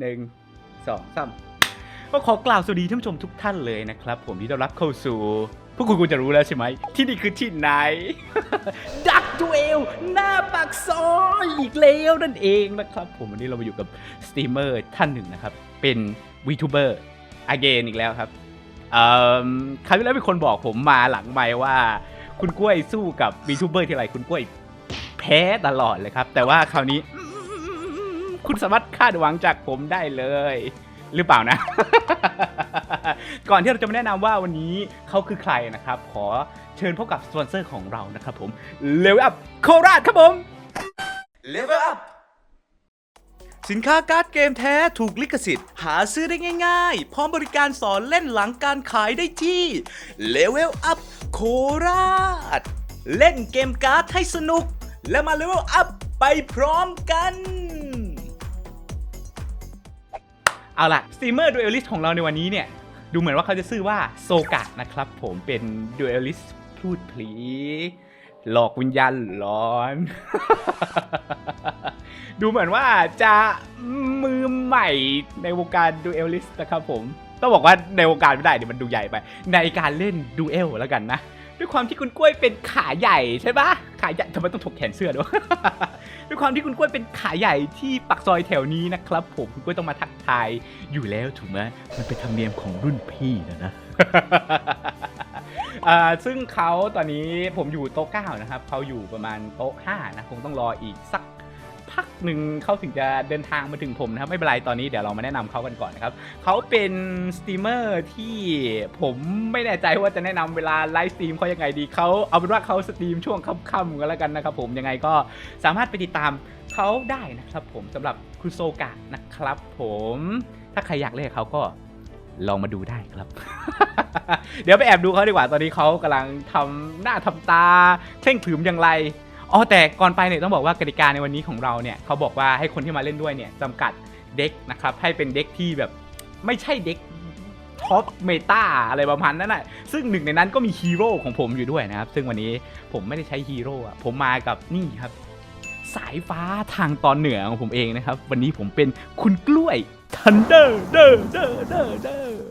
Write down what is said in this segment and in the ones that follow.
หนึ่งสองสามก็ขอกล่าวสวัสดีท่านผู้ชมทุกท่านเลยนะครับ ผมที่ต้อนรับเข้าสู่ พวกคุณคงจะรู้แล้วใช่ไหม ที่นี่คือที่ไหน ดักดูเอลหน้าปากซอยอีกแล้วนั่นเองนะครับ ผมวันนี้เรามาอยู่กับสตรีมเมอร์ท่านหนึ่งนะครับ เป็นวีทูเบอร์อเกนอีกแล้วครับเอิ่มครั้งที่แล้วมีคนบอกผมมาหลังไมว่า คุณกล้วยสู้กับวีทูเบอร์ที่ไรคุณกล้วยแพ้ตลอดเลยครับ แต่ว่าคราวนี้ คุณสามารถคาดหวังจากผมได้เลย หรือเปล่านะ ก่อนที่เราจะมาแนะนำว่าวันนี้เขาคือใครนะครับ ขอเชิญพบกับสปอนเซอร์ของเรานะครับผมเลเวลอัพโคราชครับผม Level Up สินค้าการ์ดเกมแท้ถูกลิขสิทธิ์ หาซื้อได้ง่ายๆ พร้อมบริการสอนเล่นหลังการขายได้ที่ Level Up โคราช เล่นเกมการ์ดให้สนุก และมา Level Up ไปพร้อมกัน เอาล่ะสตรีมเมอร์ดูเอลิสของเราในวันนี้เนี่ย ดูเหมือนว่าเขาจะชื่อว่าโซกะนะครับผมเป็นดูเอลิสพูดผีหลอกวิญญาณหลอน ดูเหมือนว่าจะมือใหม่ในวงการดูเอลิสนะครับผม ต้องบอกว่าในวงการไม่ได้เดี๋ยวมันดูใหญ่ไป ในการเล่นดูเอลแล้วกันนะ ด้วยความที่คุณกล้วยเป็นขาใหญ่ใช่ปะขาใหญ่ทำไมต้องถกแขนเสื้อด้วย ด้วยความที่คุณกล้วยเป็นขาใหญ่ที่ปักซอยแถวนี้นะครับผมคุณกล้วยต้องมาทักทายอยู่แล้วถูกไหมมันเป็นธรรมเนียมของรุ่นพี่นะนะ อ่าซึ่งเขาตอนนี้ผมอยู่โต๊ะเก้านะครับเขาอยู่ประมาณโต๊ะห้านะคงต้องรออีกสัก หนึ่งเขาถึงจะเดินทางมาถึงผมนะครับ ไม่เป็นไรตอนนี้เดี๋ยวเรามาแนะนำเขากันก่อนนะครับเขาเป็นสตรีมเมอร์ที่ผมไม่แน่ใจว่าจะแนะนำเวลาไลฟ์สตรีมเขายังไงดีเขาเอาเป็นว่าเขาสตรีมช่วงค่ำๆกันแล้วกันนะครับผมยังไงก็สามารถไปติดตามเขาได้นะครับผมสำหรับคุโซกะนะครับ ผมถ้าใครอยากเล่นเขาก็ลองมาดูได้ครับ เดี๋ยวไปแอบดูเขาดีกว่าตอนนี้เขากำลังทำหน้าทำตาเคร่งขรึมอย่างไร อ๋อแต่ก่อนไปเนี่ยต้องบอกว่ากติกาในวันนี้ของเราเนี่ยเขาบอกว่าให้คนที่มาเล่นด้วยเนี่ยจำกัดเด็กนะครับให้เป็นเด็กที่แบบไม่ใช่เด็กท็อปเมตาอะไรประมาณนั้นน่ะซึ่งหนึ่งในนั้นก็มีฮีโร่ของผมอยู่ด้วยนะครับ ซึ่งวันนี้ผมไม่ได้ใช้ฮีโร่อะผมมากับนี่ครับ สายฟ้าทางตอนเหนือของผมเองนะครับ วันนี้ผมเป็นคุณกล้วยทันเดอร์เดอร์เดอร์เดอร์เดอร์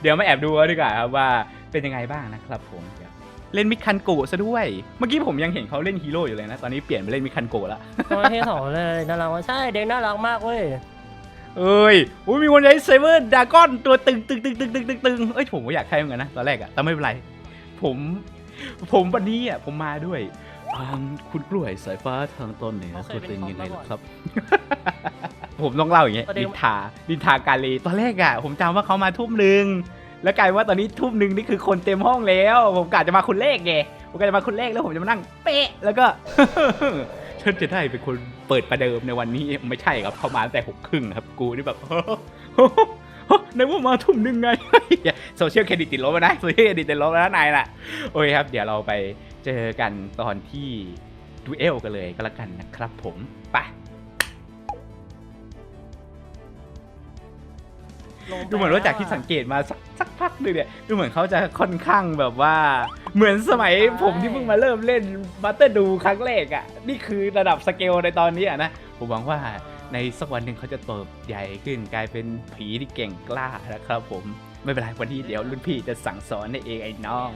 เดี๋ยวมาแอบดูกันดีกว่าครับว่าเป็นยังไงบ้างนะครับผม เดี๋ยวเล่นมิคันโกะซะด้วย เมื่อกี้ผมยังเห็นเขาเล่นฮีโร่อยู่เลยนะ ตอนนี้เปลี่ยนไปเล่นมิคันโกะละตัวที่สองเลยน่ารักว่ากใช่เด็กน่ารักมากเว้ย เอ้ยอุ้ยมีวันไดเซเวอร์ดากอนตัวตึงตึงตึงตึงตึงตึงตึงเอ้ยผมก็อยากใช้เหมือนกันนะตอนแรกอะแต่ไม่เป็นไร ผม ผมวันนี้อะผมมาด้วยอืมคุณกล้วยสายฟ้าทางต้นเนี่ยเขาเคตัวยเป็นตึงยังไงคอมมาก่ล่ะอนครับ ผมต้องเล่าอย่างเงี้ยประเด็น ดินทาดินทากาเลตอนแรกอะผมจำว่าเขามาทุ่มหนึ่ง แล้วกลายว่าตอนนี้ทุ่มหนึ่งนี่คือคนเต็มห้องแล้ว ผมกะจะมาคนแรกไงผมกะจะมาคนแรกแล้วผมจะมานั่งเป๊ะ แล้วก็ฉันจะได้เป็นคนเปิดประเดิมในวันนี้ไม่ใช่ครับเข้ามาตั้งแต่หกครึ่งครับกูนี่แบบในว่ามาทุ่มหนึ่งไงโซเชียลเครดิตติดลบแล้วนะโซเชียลเครดิตติดลบแล้วนายน่ะโอเคครับ เดี๋ยวเราไปเจอกันตอนที่ดูเอลกันเลยก็แล้วกันนะครับผมไป ดูเหมือนว่าจากที่สังเกตมาสักสักพักหนึงเนี่ยดูเหมือนเขาจะค่อนข้างแบบว่า เหมือนสมัยผมที่เพิ่งมาเริ่มเล่นบัตเตอร์ดูครั้งแรกอะ่ะนี่คือระดับสเกลในตอนนี้อะนะผมหวังว่าในสักวันหนึ่งเขาจะเติบใหญ่ขึ้นกลายเป็นผีที่เก่งกล้านะครับผมไม่เป็นไรวันนี้เดี๋ยวรุ่นพี่จะสั่งสอนให้เองไอ้น้อง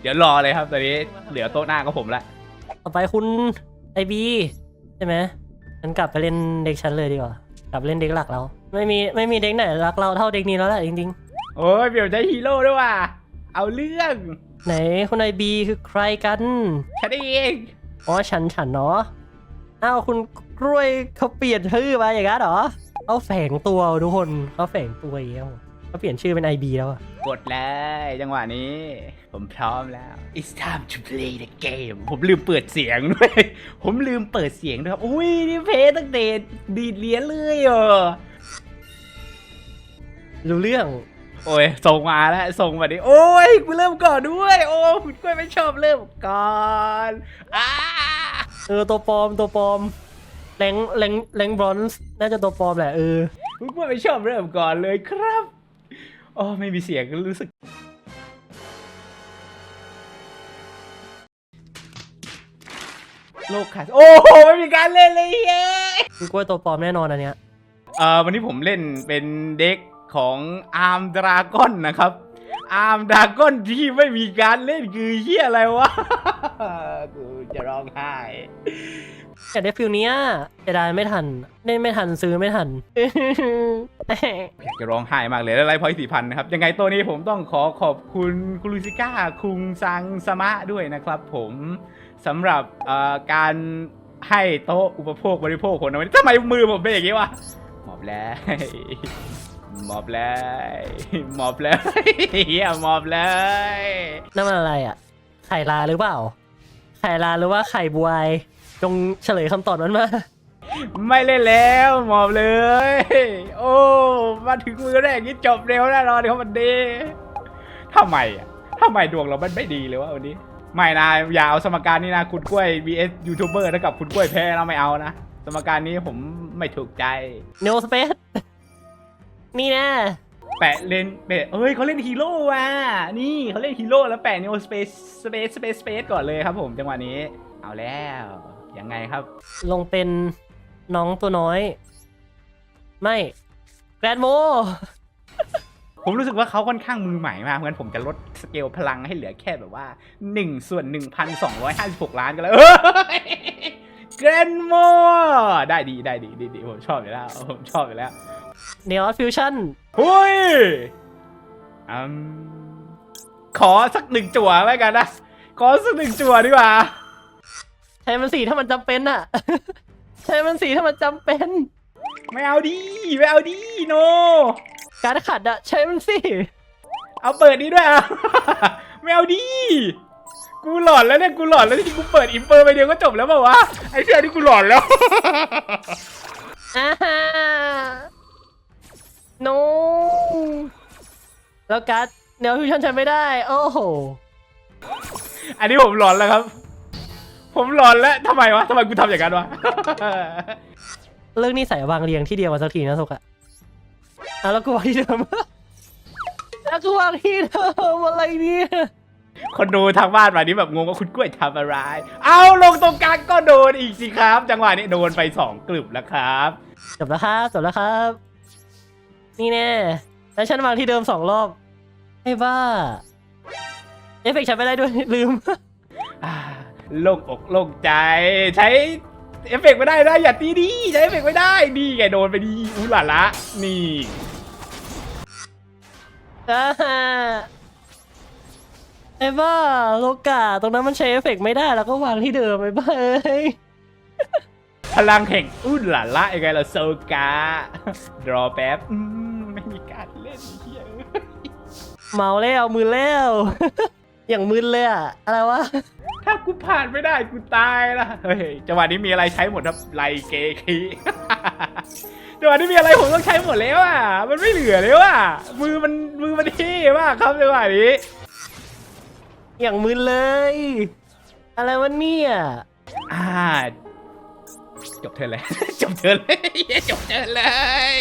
เดี๋ยวรอเลยครับตอนนี้เหลือโต๊ะหน้าก็ผมละต่อไปคุณไอบีใช่ไหมฉันกลับไปเล่นเด็กฉันเลยดีกว่ากลับเล่นเด็กหลักเรา ไม่มีไม่มีเด็กไหนรักเราเท่าเด็กนี้แล้วแหละจริงโอ้ยเปลี่ยนใจฮีโร่ด้วยว่ะ เอาเรื่องๆ ไหนคุณไอบีคือใครกันฉันเองอ๋อฉันฉันเนาะอ้าวคุณกล้วยเขาเปลี่ยนชื่อมาอย่างนั้นเหรอเขาแฝงตัวทุกคนเขาแฝงตัวเองเขาเปลี่ยนชื่อเป็นไอบีแล้วอะกดเลยจังหวะนี้ ผมพร้อมแล้ว It's time to play the game ผมลืมเปิดเสียงด้วย ผมลืมเปิดเสียงด้วยครับอุ้ยนี่เพตั้งแต่ดีดเหรียญเลยเหรอ รู้เรื่อง โอ้ยส่งมาแล้วส่งมาดิโอ้ยกูเริ่มก่อนด้วย โอ้คุณกล้วยไม่ชอบเริ่มก่อนอ้าเออตัวปลอมตัวปลอมแรงแรงแรงบรอนซ์น่าจะตัวปลอมแหละเออคุณกล้วยไม่ชอบเริ่มก่อนเลยครับโอ้ไม่มีเสียงก็รู้สึกอโลกขาดโอ้โหไม่มีการเล่นเลยเย้คุณกล้วยตัวปลอมแน่นอนอันเนี้ยเอ่อวันนี้ผมเล่นเป็นเด็ก ของอาร์มดราก้อนนะครับ อาร์มดราก้อนที่ไม่มีการเล่นคือเฮียอะไรวะ กูจะร้องไห้อยากได้ฟิลเนี้ยจะได้ไม่ทันเล่นไม่ทันซื้อไม่ทันอยากจะร้องไห้มากเลยแล้วไลฟ์พอยสี่พันนะครับ ยังไงตัวนี้ผมต้องขอขอบคุณคุณลูซิก้าคุงซังสมะด้วยนะครับผมสำหรับเอ่อการให้โต๊ะอุปโภคบริโภคคนเอาไว้ทำไมมือผมเป็นอย่างนี้วะหมอบแล้วห มอบเลยหมอบเลยเฮียหมอบเลยนั่นมันอะไรอะ ไข่ลาหรือเปล่า ไข่ลาหรือว่าไข่บวย จงเฉลยคำตอบนั้นมา ไม่เล่นแล้วหมอบเลย โอ้มาถึงมือแรกนี้จบเร็วแน่นอนครับวันนี้ทำไมอะทำไมดวงเรามันไม่ดีเลยวะวันนี้ ไม่นะอย่าเอาสมการนี้นะคุณกล้วย vs ยูทูบเบอร์เท่ากับคุณกล้วยแพ้เราไม่เอานะ สมการนี้ผมไม่ถูกใจเนโอสเปซ นี่นะ แปะเล่นแปะเอ้ยเขาเล่นฮีโร่ว่ะ นี่เขาเล่นฮีโร่แล้วแปะนิวสเปซสเปซสเปซสเปซก่อนเลยครับผมจังหวะนี้ เอาแล้ว ยังไงครับ ลงเป็นน้องตัวน้อย ไม่แกรนโม ผมรู้สึกว่าเขาค่อนข้างมือใหม่มากเพราะฉะนั้นผมจะลดสเกลพลังให้เหลือแค่แบบว่า1ส่วน1,256 ล้านกันแล้วเอ้ยเกรนโม ได้ดีได้ดีดีดีผมชอบอยู่แล้ว ผมชอบอยู่แล้ว เนออฟิวชั่นหุยอืมขอสักหนึ่งจั่วไว้กันนะ ขอสักหนึ่งจั่วดีกว่า ใช้มันสีถ้ามันจำเป็นอะใช้มันสีถ้ามันจำเป็น ไม่เอาดีไม่เอาดีโน การขัดอะใช้มันสิ เอาเปิดนี้ด้วยอะ ไม่เอาดี กูหลอนแล้วเนี่ยกูหลอนแล้วที่กูเปิดอิมเปอร์ไปเดียวก็จบแล้วเปล่าวะไอ้เชี่ยนี่กูหลอนแล้ว อ่าฮ่า no แล้วการ์ดเนอฟิวชั่นใช้ไม่ได้ โอ้โห อันนี้ผมหลอนแล้วครับ ผมหลอนแล้วทำไมวะทำไมกูทำอย่างนั้นวะ เรื่องนี้ใส่วางเรียงที่เดียวมาสักทีนะสุกอะอะแล้วกูวางที่เดิม แล้วกูวางที่เดิมอะไรเนี่ย คนดูทางบ้านวันนี้แบบงงว่าคุณกล้วยทำอะไร เอาลงตรงกลางก็โดนอีกสิครับ จังหวะนี้โดนไปสองกลุ่มแล้วครับ จบแล้วครับ จบแล้วครับ นี่แน่แล้วฉันวางที่เดิมสองรอบ ไอ้บ้า เอฟเฟกต์ใช้ไม่ได้ด้วย ลืม อ่าโล่งอกโล่งใจ ใช้เอฟเฟกต์ไม่ได้นะอย่าตีดีใช้เอฟเฟกต์ไม่ได้ดีไงโดนไปดีอุหลาละ นี่ อ่าไอ้บ้าโลกาตรงนั้นมันใช้เอฟเฟกต์ไม่ได้แล้วก็วางที่เดิมไอ้บ้าเอ้ยพลังแห่งอุหลาละยังไงล่ะโซกาดรอแป๊บอืมไม่มี เมาแล้วมือแล้ว อย่างมึนเลยอะอะไรวะถ้ากูผ่านไม่ได้กูตายละเฮ้ยจังหวะนี้มีอะไรใช้หมดครับไลเกคีจังหวะนี้มีอะไรผมต้องใช้หมดแล้วอะ มันไม่เหลือแล้วอะ มือมันมือมันเท่มากครับจังหวะนี้ อย่างมึนเลย อะไรวะเนี่ยอ่าจบเธอเลย จบเธอเลยจบเธอเลย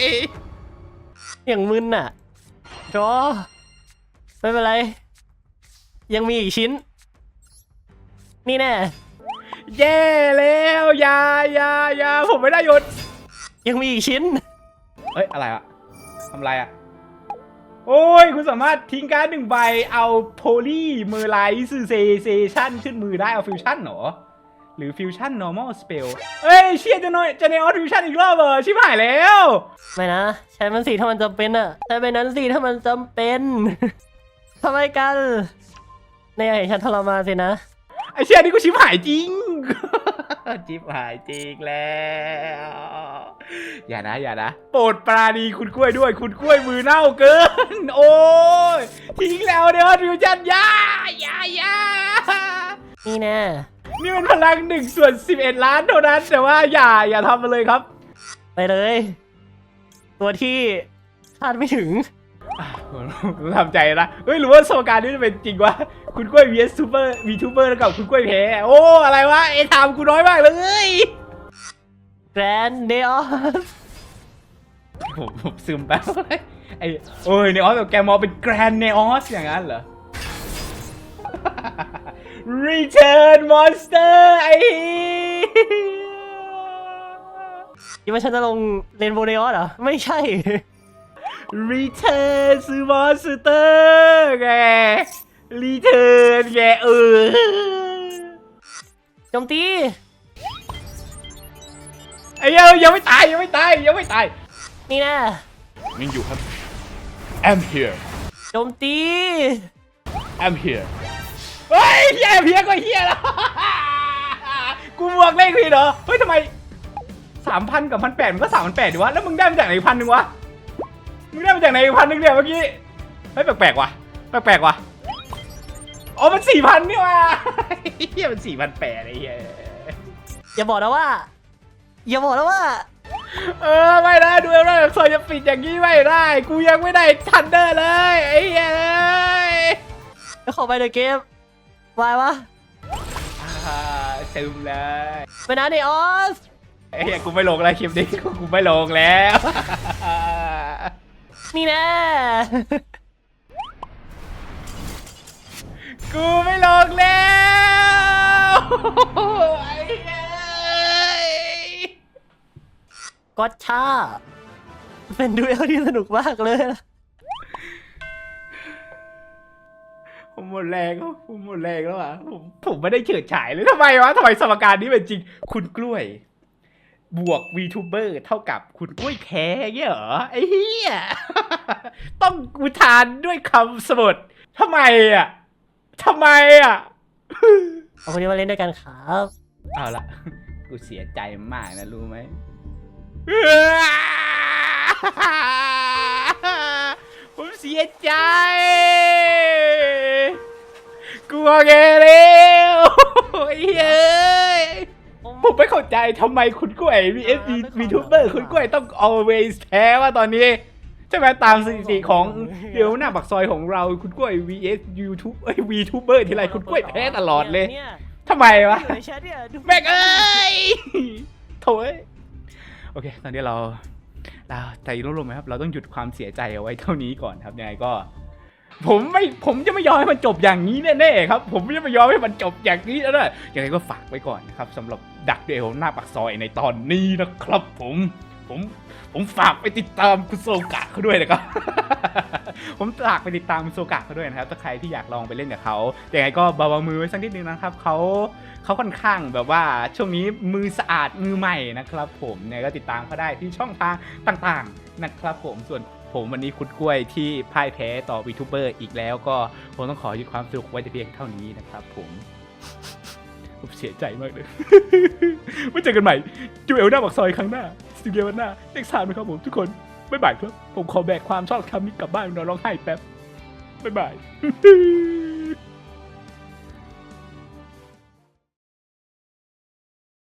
อย่างมึนอะจอ ไม่เป็นไร ยังมีอีกชิ้น นี่แน่แย่แล้วอยาอยาอยาผมไม่ได้หยศยังมีอีกชิ้น เอ้ย อะไรอะทำอะไรอะโอ้ย คุณสามารถทิ้งการ์ดหนึ่งใบเอาโพลีเมอร์ไลซ์เซเซชันขึ้นมือได้เอาฟิวชั่นเหรอ หรือฟิวชั่น normal spell เอ้ย เชียจะนอยจะในออฟิวชั่นอีกรอบเหรอชิบหายแล้ว ไม่นะ ใช้มันสีถ้ามันจำเป็นอะใช้ไปนั้นสีถ้ามันจำเป็น ทำไมกันในไอ้ฉันทรมานสินะ ไอเชียนี่กูชิบหายจริง ชิบหายจริงแล้ว อย่านะอย่านะโปรดปราณีคุณกล้วยด้วย คุณกล้วยมือเน่าเกิน โอ้ยทิ้งแล้วเดี๋ยวฟิวชั่นอยาอยาอยานี่แน่นี่มันพลังหนึ่งส่วนสิบเอ็ดล้านเท่านั้น แต่ว่าอย่าอย่าทำมาเลยครับ ไปเลย ตัวที่คาดไม่ถึงอะผม ทำใจนะเฮ้ยหรือว่าสมการนี้จะเป็นจริงวะคุณกล้วย vs ซูเปอร์วีทูเบอร์แล้วกับคุณกล้วยแพ้โอ้อะไรวะเอทามกูน้อยมากเลยแกรนเดออสผมผมซึมแป๊บไอ้โอ้ยเนออสกับแกมองเป็นแกรนเนออสอย่างนั้นเหรอ Return Monster ไอ้เหี้คิดว่าฉันจะลงเรนโบว์เนอสเหรอ ไม่ใช่ Return ซูมอนสเตอร์ไง Return ไงเออโจมตีไอ้เหี้ยังยังไม่ตายยังไม่ตายยังไม่ตาย นี่นะยังอยู่ครับ I'm here โจมตี I'm here เฮ้ยเฮียเพียก็เฮียแล้ว กูบวกเลขผิดเหรอ เฮ้ยทำไมสามพันกับพันแปดมันก็สามพันแปดดิวะ แล้วมึงได้มาจากไหนพันหนึ่งวะ มึงได้มาจากไหนพันหนึ่งเนี่ยเมื่อกี้เฮ้ยแปลกๆว่ะแปลกๆว่ะอ๋อมันสี่พันนี่ว่ะเฮียมันสี่พันแปดไอ้เฮียอย่าบอกนะว่า อย่าบอกนะว่า เออไม่ได้ดูเอลล์โซจะปิดอย่างนี้ไม่ได้ กูยังไม่ได้ทันเดอร์เลยไอ้เหี้ยเลยแล้วขอไปเดอะเกมวายวะอ่าซึมเลยไปนะเดออสไอ้เหี้ยกูไม่ลงแล้วคลิปนี้กูไม่ลงแล้ว นี่นะกูไม่ลงแล้วไอ้เหี้ยก็ชาเป็นดูเอลที่สนุกมากเลยผมหมดแรงแล้วผมหมดแรงแล้วอะผมผมไม่ได้เฉิดฉายเลยทำไมวะทำไมสมการนี้เป็นจริง คุณกล้วย บวก VTuber เท่ากับคุณกล้วยแพ้เงี้ยเหรอไอ้เหี้ยต้องอุทานด้วยคำสมดทำไมอะทำไมอะเอาคนนี้มาเล่นด้วยกันครับเอาละกูเสียใจมากนะรู้ไหมผมเสียใจกูงอแงแล้วไอ้เฮ้ย ผมไม่เข้าใจทำไมคุณกล้วย VS VTuber คุณกล้วยต้อง always แพ้ว่าตอนนี้ ใช่ไหมตามสถิติของเดี๋ยวหน้าปักซอยของเราคุณกล้วย VS YouTube เอ้ย VTuber ทีไรคุณกล้วยแพ้ตลอดเลยนี่ทำไมวะ อยู่ในแชทเนี่ยดูแม่งเอ้ยโถยโอเค ตอนนี้เราเราใจร่มๆไหมครับ เราต้องหยุดความเสียใจเอาไว้เท่านี้ก่อนครับ ยังไงก็ ผมไม่ผมจะไม่ยอมให้มันจบอย่างนี้แน่ๆครับ ผมจะไม่ยอมให้มันจบอย่างนี้แล้วนะยังไงก็ฝากไว้ก่อนนะครับสำหรับดักเดลหน้าปากซอยในตอนนี้นะครับ ผมผมผมฝากไปติดตามคุณโซกะเขาด้วยนะครับ ผมฝากไปติดตามคุณโซกะเขาด้วยนะครับ ถ้าใครที่อยากลองไปเล่นกับเขายังไงก็เบาๆมือไว้สักนิดนึงนะครับเขาเขาค่อนข้างแบบว่าช่วงนี้มือสะอาดมือใหม่นะครับ ผมเนี่ยก็ติดตามเขาได้ที่ช่องทางต่าง ๆ นะครับ ผมส่วน ผมวันนี้คุณกล้วยที่พ่ายแพ้ต่อวีทูเบอร์อีกแล้วก็ผมต้องขอหยุดความสนุกไว้แต่เพียงเท่านี้นะครับ ผมผมเสียใจมากเลยไว้เจอกันใหม่จูเอลหน้าบักซอยครั้งหน้าสตูดิโอวันหน้าเด็กสามนะครับผมทุกคนบ๊ายบายครับ ผมขอแบกความชอบคำนี้กลับบ้านนอนร้องไห้แป๊บบ๊ายบาย